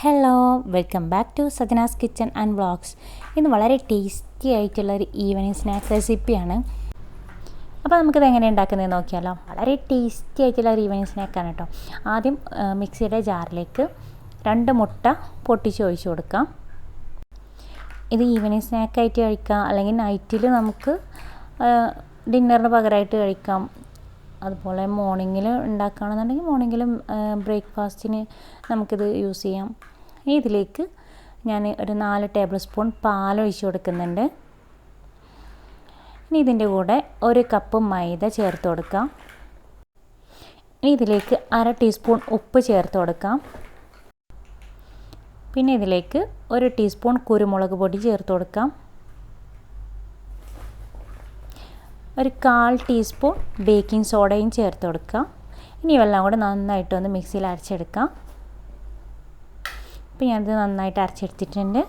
Hello welcome back to Sajana's kitchen and vlogs ഇന്ന് വളരെ tasty ആയിട്ടുള്ള ഒരു ഈവനിങ് സ്നാക്ക് റെസിപ്പിയാണ് അപ്പോൾ നമുക്കിത് എങ്ങനെ ഉണ്ടാക്കുന്നത് നോക്കിയാലോ. വളരെ ടേസ്റ്റി ആയിട്ടുള്ള ഒരു ഈവനിങ് സ്നാക്കാണ് കേട്ടോ. ആദ്യം മിക്സിയുടെ ജാറിലേക്ക് രണ്ട് മുട്ട പൊട്ടിച്ച് ഒഴിച്ച് കൊടുക്കാം. ഇത് ഈവനിങ് സ്നാക്കായിട്ട് കഴിക്കാം. അല്ലെങ്കിൽ നൈറ്റിൽ നമുക്ക് ഡിന്നറിന് പകരമായിട്ട് കഴിക്കാം. അതുപോലെ മോർണിംഗിൽ ഉണ്ടാക്കുകയാണെന്നുണ്ടെങ്കിൽ മോർണിംഗിലും ബ്രേക്ക്ഫാസ്റ്റിന് നമുക്കിത് യൂസ് ചെയ്യാം. ഇനി ഇതിലേക്ക് ഞാൻ ഒരു നാല് ടേബിൾ സ്പൂൺ പാൽ ഒഴിച്ച് കൊടുക്കുന്നുണ്ട്. ഇനി ഇതിന്റെ കൂടെ ഒരു കപ്പ് മൈദ ചേർത്ത് കൊടുക്കാം. ഇനി ഇതിലേക്ക് അര ടീസ്പൂൺ ഉപ്പ് ചേർത്ത് കൊടുക്കാം. പിന്നെ ഇതിലേക്ക് ഒരു ടീസ്പൂൺ കുരുമുളക് പൊടി ചേർത്ത് കൊടുക്കാം. ഒരു കാൽ ടീസ്പൂൺ ബേക്കിംഗ് സോഡയും ചേർത്ത് കൊടുക്കാം ഇനി ഇവെല്ലാം കൂടെ നന്നായിട്ടൊന്ന് മിക്സിയിൽ അരച്ചെടുക്കാം അപ്പോൾ ഞാനിത് നന്നായിട്ട് അരച്ചെടുത്തിട്ടുണ്ട്.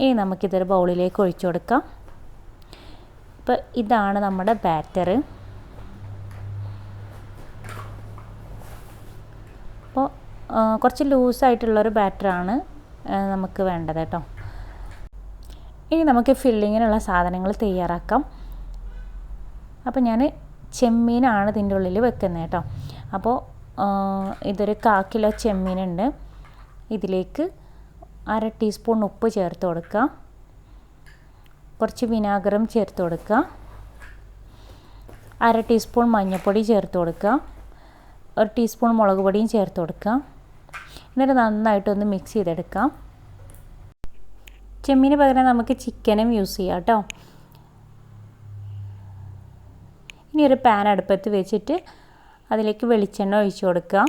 ഇനി നമുക്കിതൊരു ബൗളിലേക്ക് ഒഴിച്ചു കൊടുക്കാം. ഇപ്പോൾ ഇതാണ് നമ്മുടെ ബാറ്റർ അപ്പോൾ കുറച്ച് ലൂസായിട്ടുള്ളൊരു ബാറ്ററാണ് നമുക്ക് വേണ്ടത് കേട്ടോ. ഇനി നമുക്ക് ഫില്ലിങ്ങിനുള്ള സാധനങ്ങൾ തയ്യാറാക്കാം. അപ്പോൾ ഞാൻ ചെമ്മീനാണ് ഇതിന്റെ ഉള്ളിൽ വെക്കുന്നത് കേട്ടോ. അപ്പോൾ ഇതൊരു കാ കിലോ ചെമ്മീനുണ്ട്. ഇതിലേക്ക് അര ടീസ്പൂൺ ഉപ്പ് ചേർത്ത് കൊടുക്കുക കുറച്ച് വിനാഗിരം ചേർത്ത് കൊടുക്കുക അര ടീസ്പൂൺ മഞ്ഞൾപ്പൊടി ചേർത്ത് കൊടുക്കുക ഒരു ടീസ്പൂൺ മുളക് പൊടിയും ചേർത്ത് കൊടുക്കുക എന്നിട്ട് നന്നായിട്ടൊന്ന് മിക്സ് ചെയ്തെടുക്കാം. ചെമ്മീന് പകരം നമുക്ക് ചിക്കനും യൂസ് ചെയ്യാം കേട്ടോ. ഇനി ഒരു പാൻ അടുപ്പത്ത് വെച്ചിട്ട് അതിലേക്ക് വെളിച്ചെണ്ണ ഒഴിച്ചു കൊടുക്കുക.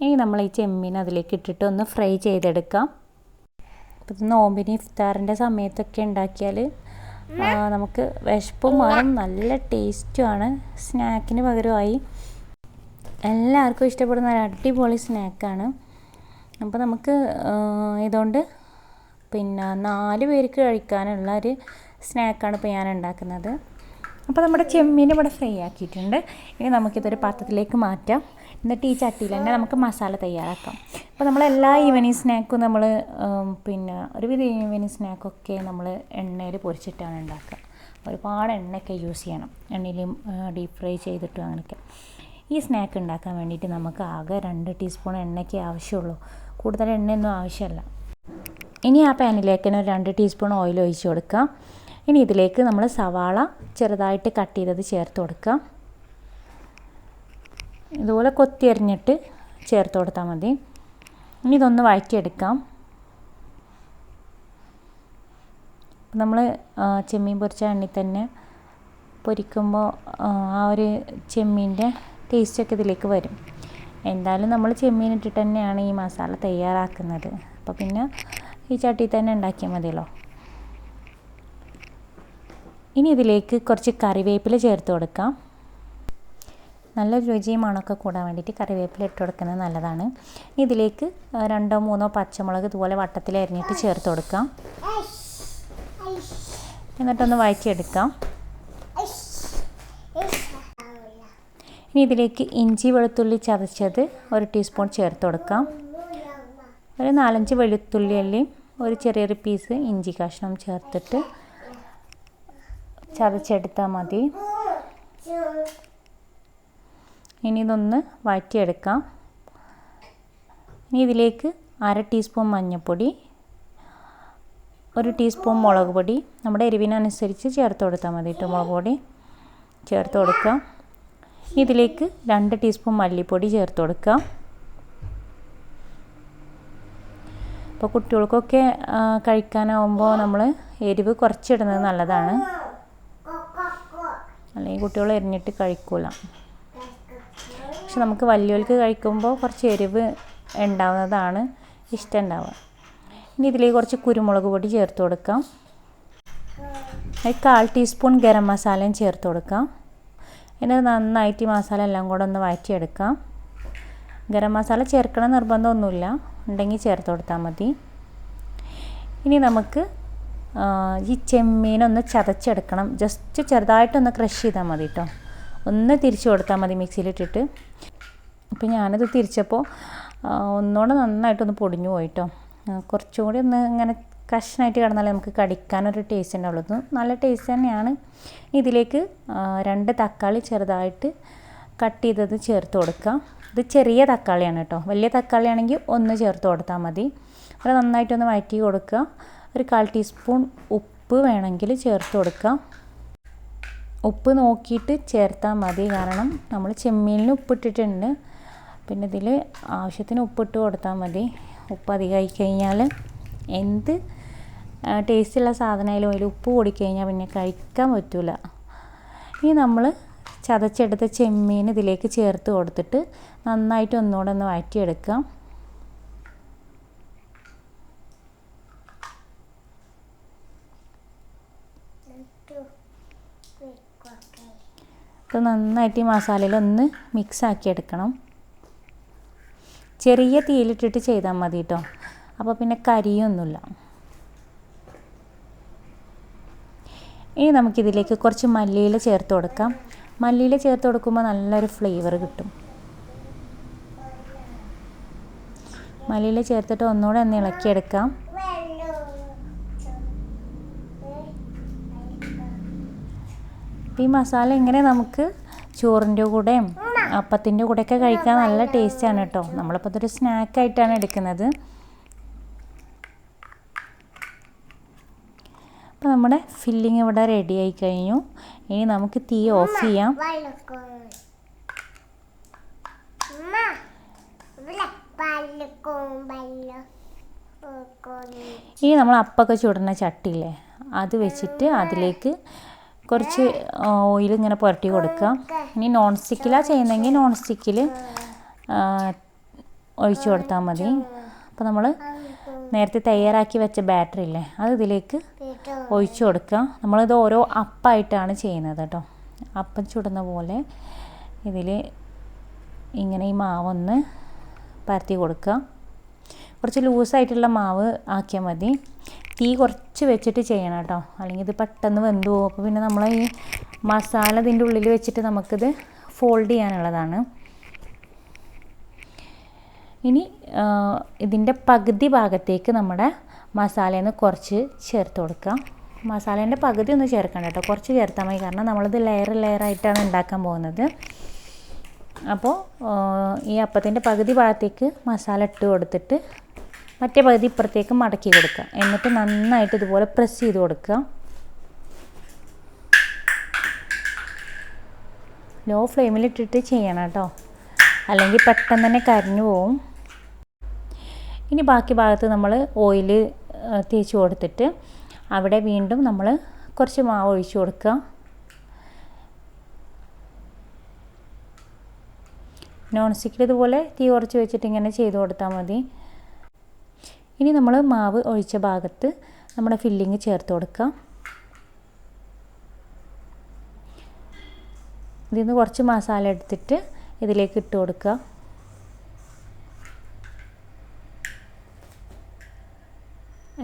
ഇനി നമ്മൾ ഈ ചെമ്മീൻ അതിലേക്ക് ഇട്ടിട്ട് ഒന്ന് ഫ്രൈ ചെയ്തെടുക്കാം. അപ്പം ഇത് നോമ്പിന് ഇഫ്താറിന്റെ സമയത്തൊക്കെ ഉണ്ടാക്കിയാൽ നമുക്ക് വിശപ്പും മാറും നല്ല ടേസ്റ്റുമാണ് സ്നാക്കിന് പകരമായി എല്ലാവർക്കും ഇഷ്ടപ്പെടുന്ന ഒരു അടിപൊളി സ്നാക്കാണ് അപ്പോൾ നമുക്ക് ഇതുകൊണ്ട് പിന്നെ നാല് പേർക്ക് കഴിക്കാനുള്ള ഒരു സ്നാക്കാണ് ഇപ്പോൾ ഞാൻ ഉണ്ടാക്കുന്നത്. അപ്പോൾ നമ്മുടെ ചെമ്മീൻ ഇവിടെ ഫ്രൈ ആക്കിയിട്ടുണ്ട്. ഇനി നമുക്കിതൊരു പാത്രത്തിലേക്ക് മാറ്റാം. എന്നിട്ട് ഈ ചട്ടിയിൽ തന്നെ നമുക്ക് മസാല തയ്യാറാക്കാം. അപ്പോൾ നമ്മൾ എല്ലാ ഈവനിങ് സ്നാക്കും നമ്മൾ പിന്നെ ഒരുവിധ ഈവനിങ് സ്നാക്കൊക്കെ നമ്മൾ എണ്ണയിൽ പൊരിച്ചിട്ടാണ് ഉണ്ടാക്കുക. ഒരുപാട് എണ്ണയൊക്കെ യൂസ് ചെയ്യണം. എണ്ണയിൽ ഡീപ്പ് ഫ്രൈ ചെയ്തിട്ടും അങ്ങനെയൊക്കെ. ഈ സ്നാക്ക് ഉണ്ടാക്കാൻ വേണ്ടിയിട്ട് നമുക്ക് ആകെ രണ്ട് ടീസ്പൂൺ എണ്ണയ്ക്ക് ആവശ്യമുള്ളൂ. കൂടുതൽ എണ്ണയൊന്നും ആവശ്യമല്ല. ഇനി ആ പാനിലേക്ക് തന്നെ രണ്ട് ടീസ്പൂൺ ഓയിൽ ഒഴിച്ച് കൊടുക്കാം. ഇനി ഇതിലേക്ക് നമ്മൾ സവാള ചെറുതായിട്ട് കട്ട് ചെയ്തത് ചേർത്ത് കൊടുക്കുക ഇതുപോലെ കൊത്തി എറിഞ്ഞിട്ട് ചേർത്ത് കൊടുത്താൽ മതി. ഇനി ഇതൊന്ന് വഴറ്റിയെടുക്കാം. നമ്മൾ ചെമ്മീൻ പൊരിച്ച എണ്ണയിൽ തന്നെ പൊരിക്കുമ്പോൾ ആ ഒരു ചെമ്മീന്റെ ടേസ്റ്റൊക്കെ ഇതിലേക്ക് വരും. എന്തായാലും നമ്മൾ ചെമ്മീൻ ഇട്ടിട്ട് തന്നെയാണ് ഈ മസാല തയ്യാറാക്കുന്നത്. അപ്പോൾ പിന്നെ ഈ ചട്ടിയിൽ തന്നെ ഉണ്ടാക്കിയാൽ മതിയല്ലോ. ഇനി ഇതിലേക്ക് കുറച്ച് കറിവേപ്പില ചേർത്ത് കൊടുക്കാം. നല്ല രുചിയും മണമൊക്കെ കൂടാൻ വേണ്ടിയിട്ട് കറിവേപ്പില ഇട്ട് കൊടുക്കുന്നത് നല്ലതാണ്. ഇതിലേക്ക് രണ്ടോ മൂന്നോ പച്ചമുളക് ഇതുപോലെ വട്ടത്തിൽ അരിഞ്ഞിട്ട് ചേർത്ത് കൊടുക്കാം. എന്നിട്ടൊന്ന് വഴറ്റിയെടുക്കാം. ഇനി ഇതിലേക്ക് ഇഞ്ചി വെളുത്തുള്ളി ചതച്ചത് ഒരു ടീസ്പൂൺ ചേർത്ത് കൊടുക്കാം. ഒരു നാലഞ്ച് വെളുത്തുള്ളി അല്ലിയും ഒരു ചെറിയൊരു പീസ് ഇഞ്ചി കഷ്ണം ചേർത്തിട്ട് ചതച്ചെടുത്താൽ മതി. ഇനി ഇതൊന്ന് വഴറ്റിയെടുക്കാം. ഇനി ഇതിലേക്ക് അര ടീസ്പൂൺ മഞ്ഞൾപ്പൊടി ഒരു ടീസ്പൂൺ മുളക് പൊടി നമ്മുടെ എരിവിനനുസരിച്ച് ചേർത്ത് കൊടുത്താൽ മതി കേട്ടോ മുളക് പൊടി. ചേർത്ത് കൊടുക്കാം. ഇതിലേക്ക് രണ്ട് ടീസ്പൂൺ മല്ലിപ്പൊടി ചേർത്ത് കൊടുക്കാം. ഇപ്പോൾ കുട്ടികൾക്കൊക്കെ കഴിക്കാനാവുമ്പോൾ നമ്മൾ എരിവ് കുറച്ചിടുന്നത് നല്ലതാണ്. അല്ലെങ്കിൽ കുട്ടികൾ എരിഞ്ഞിട്ട് കഴിക്കൂല. പക്ഷെ നമുക്ക് വലിയവർക്ക് കഴിക്കുമ്പോൾ കുറച്ച് എരിവ് ഉണ്ടാവുന്നതാണ് ഇഷ്ടം ഉണ്ടാവുക. ഇനി ഇതിലേക്ക് കുറച്ച് കുരുമുളക് പൊടി ചേർത്ത് കൊടുക്കാം. കാൽ ടീസ്പൂൺ ഗരം മസാലയും ചേർത്ത് കൊടുക്കാം. എന്നിട്ട് നന്നായിട്ട് ഈ മസാല എല്ലാം കൂടെ ഒന്ന് വഴറ്റിയെടുക്കാം. ഗരം മസാല ചേർക്കണം നിർബന്ധമൊന്നുമില്ല. ഉണ്ടെങ്കിൽ ചേർത്ത് കൊടുത്താൽ മതി. ഇനി നമുക്ക് ഈ ചെമ്മീനൊന്ന് ചതച്ചെടുക്കണം. ജസ്റ്റ് ചെറുതായിട്ടൊന്ന് ക്രഷ് ചെയ്താൽ മതി കേട്ടോ ഒന്ന് തിരിച്ചു കൊടുത്താൽ മതി മിക്സിയിലിട്ടിട്ട്. അപ്പോൾ ഞാനത് തിരിച്ചപ്പോൾ ഒന്നുകൂടെ നന്നായിട്ടൊന്ന് പൊടിഞ്ഞു പോയിട്ടോ കുറച്ചുകൂടി ഒന്ന് ഇങ്ങനെ കഷ്ണമായിട്ട് കിടന്നാലേ നമുക്ക് കടിക്കാനൊരു ടേസ്റ്റ് ഉണ്ടാവുള്ളൂ. നല്ല ടേസ്റ്റ് തന്നെയാണ്. ഇതിലേക്ക് രണ്ട് തക്കാളി ചെറുതായിട്ട് കട്ട് ചെയ്തത് ചേർത്ത് കൊടുക്കാം. ഇത് ചെറിയ തക്കാളിയാണ് കേട്ടോ വലിയ തക്കാളിയാണെങ്കിൽ ഒന്ന് ചേർത്ത് കൊടുത്താൽ മതി. അത് നന്നായിട്ടൊന്ന് വഴറ്റി കൊടുക്കുക. ഒരു കാൽ ടീസ്പൂൺ ഉപ്പ് വേണമെങ്കിൽ ചേർത്ത് കൊടുക്കാം. ഉപ്പ് നോക്കിയിട്ട് ചേർത്താൽ മതി. കാരണം നമ്മൾ ചെമ്മീനിന് ഉപ്പിട്ടിട്ടുണ്ട്. പിന്നെ ഇതിൽ ആവശ്യത്തിന് ഉപ്പിട്ട് കൊടുത്താൽ മതി. ഉപ്പ് അധികമായി കഴിഞ്ഞാൽ എന്ത് ടേസ്റ്റുള്ള സാധനമായാലും അതിൽ ഉപ്പ് കൂടിക്കഴിഞ്ഞാൽ പിന്നെ കഴിക്കാൻ പറ്റില്ല ഇനി നമ്മൾ ചതച്ചെടുത്ത ചെമ്മീൻ ഇതിലേക്ക് ചേർത്ത് കൊടുത്തിട്ട് നന്നായിട്ട് ഒന്നുകൂടെ ഒന്ന് വഴറ്റിയെടുക്കാം. ഇത് നന്നായിട്ട് ഈ മസാലയിൽ ഒന്ന് മിക്സ് ആക്കി എടുക്കണം. ചെറിയ തീയിലിട്ടിട്ട് ചെയ്താൽ മതി കേട്ടോ അപ്പോൾ പിന്നെ കരിയൊന്നുമില്ല. ഇനി നമുക്കിതിലേക്ക് കുറച്ച് മല്ലിയില ചേർത്ത് കൊടുക്കാം. മല്ലിയില ചേർത്ത് കൊടുക്കുമ്പോൾ നല്ലൊരു ഫ്ലേവർ കിട്ടും. മല്ലിയില ചേർത്തിട്ട് ഒന്നുകൂടെ ഒന്ന് ഇളക്കിയെടുക്കാം. ഈ മസാല ഇങ്ങനെ നമുക്ക് ചോറിന്റെ കൂടെയും അപ്പത്തിന്റെ കൂടെയൊക്കെ കഴിക്കാൻ നല്ല ടേസ്റ്റാണ് കേട്ടോ. നമ്മളിപ്പോൾ ഇതൊരു സ്നാക്കായിട്ടാണ് എടുക്കുന്നത്. അപ്പോൾ നമ്മുടെ ഫില്ലിങ് ഇവിടെ റെഡി ആയി കഴിഞ്ഞു. ഇനി നമുക്ക് തീ ഓഫ് ചെയ്യാം. ഇനി നമ്മൾ അപ്പൊക്കെ ചുടുന്ന ചട്ടിയില്ലേ അത് വെച്ചിട്ട് അതിലേക്ക് കുറച്ച് ഓയിൽ ഇങ്ങനെ പുരട്ടി കൊടുക്കുക. ഇനി നോൺ സ്റ്റിക്കിലാണ് ചെയ്യുന്നതെങ്കിൽ നോൺ സ്റ്റിക്കിൽ ഒഴിച്ചു കൊടുത്താൽ മതി. അപ്പോൾ നമ്മൾ നേരത്തെ തയ്യാറാക്കി വെച്ച ബാറ്ററി ഇല്ലേ അത് ഇതിലേക്ക് ഒഴിച്ചു കൊടുക്കുക. നമ്മളിത് ഓരോ അപ്പായിട്ടാണ് ചെയ്യുന്നത് കേട്ടോ. അപ്പം ചുടുന്ന പോലെ ഇതിൽ ഇങ്ങനെ ഈ മാവൊന്ന് പരത്തി കൊടുക്കുക. കുറച്ച് ലൂസായിട്ടുള്ള മാവ് ആക്കിയാൽ മതി. തീ കുറച്ച് വെച്ചിട്ട് ചെയ്യണം കേട്ടോ. അല്ലെങ്കിൽ ഇത് പെട്ടെന്ന് വെന്തു പോകും. അപ്പോൾ പിന്നെ നമ്മൾ ഈ മസാല ഇതിന്റെ ഉള്ളിൽ വെച്ചിട്ട് നമുക്കിത് ഫോൾഡ് ചെയ്യാനുള്ളതാണ്. ഇനി ഇതിന്റെ പകുതി ഭാഗത്തേക്ക് നമ്മുടെ മസാലയിൽ നിന്ന് കുറച്ച് ചേർത്ത് കൊടുക്കാം. മസാലേന്റെ പകുതി ഒന്ന് ചേർക്കണം കേട്ടോ. കുറച്ച് ചേർത്താൽ മതി. കാരണം നമ്മളിത് ലെയർ ലെയർ ആയിട്ടാണ് ഉണ്ടാക്കാൻ പോകുന്നത്. അപ്പോൾ ഈ അപ്പത്തിന്റെ പകുതി ഭാഗത്തേക്ക് മസാല ഇട്ട് കൊടുത്തിട്ട് മറ്റേ പകുതി ഇപ്പുറത്തേക്ക് മടക്കി കൊടുക്കുക. എന്നിട്ട് നന്നായിട്ട് ഇതുപോലെ പ്രസ് ചെയ്ത് കൊടുക്കുക. ലോ ഫ്ലെയിമിൽ ഇട്ടിട്ട് ചെയ്യണം കേട്ടോ. അല്ലെങ്കിൽ പെട്ടെന്ന് തന്നെ കരിഞ്ഞു പോവും. ഇനി ബാക്കി ഭാഗത്ത് നമ്മൾ ഓയിൽ തേച്ച് കൊടുത്തിട്ട് അവിടെ വീണ്ടും നമ്മൾ കുറച്ച് മാവ് ഒഴിച്ചു കൊടുക്കുക. നോൺ സ്റ്റിക്കിൽ ഇതുപോലെ തീ കുറച്ച് വെച്ചിട്ട് ഇങ്ങനെ ചെയ്ത് കൊടുത്താൽ മതി. ഇനി നമ്മൾ മാവ് ഒഴിച്ച ഭാഗത്ത് നമ്മുടെ ഫില്ലിങ് ചേർത്ത് കൊടുക്കുക ഇതിൽ നിന്ന് കുറച്ച് മസാല എടുത്തിട്ട് ഇതിലേക്ക് ഇട്ട് കൊടുക്കുക.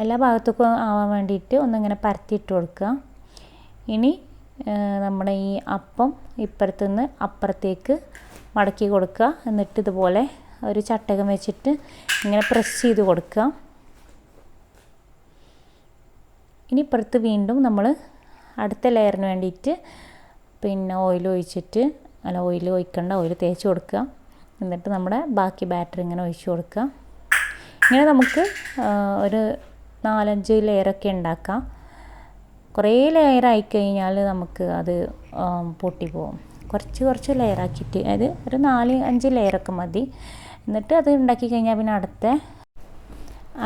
എല്ലാ ഭാഗത്തേക്കും ആവാൻ വേണ്ടിയിട്ട് ഒന്നിങ്ങനെ പരത്തിയിട്ട് കൊടുക്കുക. ഇനി നമ്മുടെ ഈ അപ്പം ഇപ്പുറത്തുനിന്ന് അപ്പുറത്തേക്ക് മടക്കി കൊടുക്കുക. എന്നിട്ട് ഇതുപോലെ ഒരു ചട്ടകം വെച്ചിട്ട് ഇങ്ങനെ പ്രസ് ചെയ്ത് കൊടുക്കുക. ഇനി ഇപ്പുറത്ത് വീണ്ടും നമ്മൾ അടുത്ത ലെയറിന് വേണ്ടിയിട്ട് പിന്നെ ഓയിൽ ഒഴിച്ചിട്ട് അല്ല ഓയിൽ ഒഴിക്കണ്ട ഓയിൽ തേച്ച് കൊടുക്കുക. എന്നിട്ട് നമ്മുടെ ബാക്കി ബാറ്ററി ഇങ്ങനെ ഒഴിച്ച് കൊടുക്കുക. ഇങ്ങനെ നമുക്ക് ഒരു നാലഞ്ച് ലെയറൊക്കെ ഉണ്ടാക്കാം. കുറേ ലെയർ ആയിക്കഴിഞ്ഞാൽ നമുക്ക് അത് പൊട്ടിപ്പോവും കുറച്ച് കുറച്ച് ലെയർ ആക്കിയിട്ട് അതായത് ഒരു നാല് അഞ്ച് ലെയറൊക്കെ മതി. എന്നിട്ട് അത് ഉണ്ടാക്കി കഴിഞ്ഞാൽ പിന്നെ അടുത്ത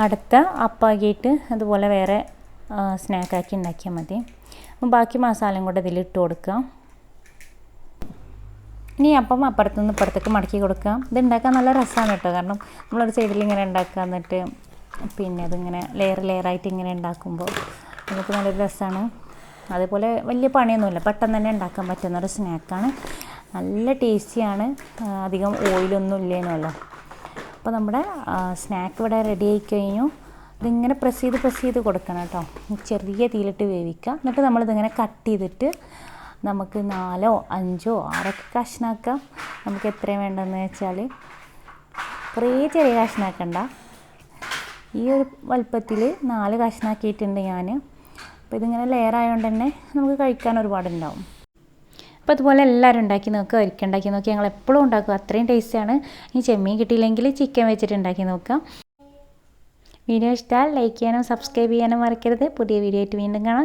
അടുത്ത അപ്പാക്കിയിട്ട് അതുപോലെ വേറെ സ്നാക്കാക്കി ഉണ്ടാക്കിയാൽ മതി. അപ്പം ബാക്കി മസാലയും കൂടെ ഇതിലിട്ട് കൊടുക്കുക കൊടുക്കാം. ഇനി അപ്പം അപ്പുറത്തുനിന്ന് ഇപ്പുറത്തേക്ക് മടക്കി കൊടുക്കുക ഇത് ഉണ്ടാക്കാൻ നല്ല രസമാണ് കേട്ടോ. കാരണം നമ്മളൊരു സൈഡിൽ ഇങ്ങനെ ഉണ്ടാക്കുക എന്നിട്ട് പിന്നെ അതിങ്ങനെ ലെയർ ലെയറായിട്ട് ഇങ്ങനെ ഉണ്ടാക്കുമ്പോൾ നമുക്ക് നല്ലൊരു രസമാണ്. അതേപോലെ വലിയ പണിയൊന്നുമില്ല. പെട്ടെന്ന് തന്നെ ഉണ്ടാക്കാൻ പറ്റുന്ന ഒരു സ്നാക്കാണ്. നല്ല ടേസ്റ്റിയാണ് അധികം ഓയിലൊന്നും ഇല്ലേനുമല്ലോ അപ്പോൾ നമ്മുടെ സ്നാക്ക് ഇവിടെ റെഡി ആയി കഴിഞ്ഞു. ഇതിങ്ങനെ പ്രസ് ചെയ്ത് പ്രസ് ചെയ്ത് കൊടുക്കണം കേട്ടോ. ചെറിയ തീയിലിട്ട് വേവിക്കുക. എന്നിട്ട് നമ്മളിതിങ്ങനെ കട്ട് ചെയ്തിട്ട് നമുക്ക് നാലോ അഞ്ചോ ആറൊക്കെ കഷ്ണാക്കാം. നമുക്ക് എത്രയും വേണ്ടതെന്ന് വെച്ചാൽ കുറേ ചെറിയ കഷ്ണാക്കണ്ട. ഈ ഒരു വലുപ്പത്തിൽ നാല് കഷ്ണാക്കിയിട്ടുണ്ട് ഞാൻ അപ്പോൾ ഇതിങ്ങനെ ലെയർ ആയതുകൊണ്ട് തന്നെ നമുക്ക് കഴിക്കാൻ ഒരുപാടുണ്ടാവും. അപ്പോൾ അതുപോലെ എല്ലാവരും ഉണ്ടാക്കി നോക്കുക ഒരിക്കൽ ഉണ്ടാക്കി നോക്കി. ഞങ്ങൾ എപ്പോഴും ഉണ്ടാക്കുക അത്രയും ടേസ്റ്റാണ് ഈ ചെമ്മീൻ കിട്ടിയില്ലെങ്കിൽ ചിക്കൻ വെച്ചിട്ട് ഉണ്ടാക്കി നോക്കാം. വീഡിയോ ഇഷ്ടമായാൽ ലൈക്ക് ചെയ്യാനും സബ്സ്ക്രൈബ് ചെയ്യാനും മറക്കരുത്. പുതിയ വീഡിയോ ആയിട്ട് വീണ്ടും കാണാം.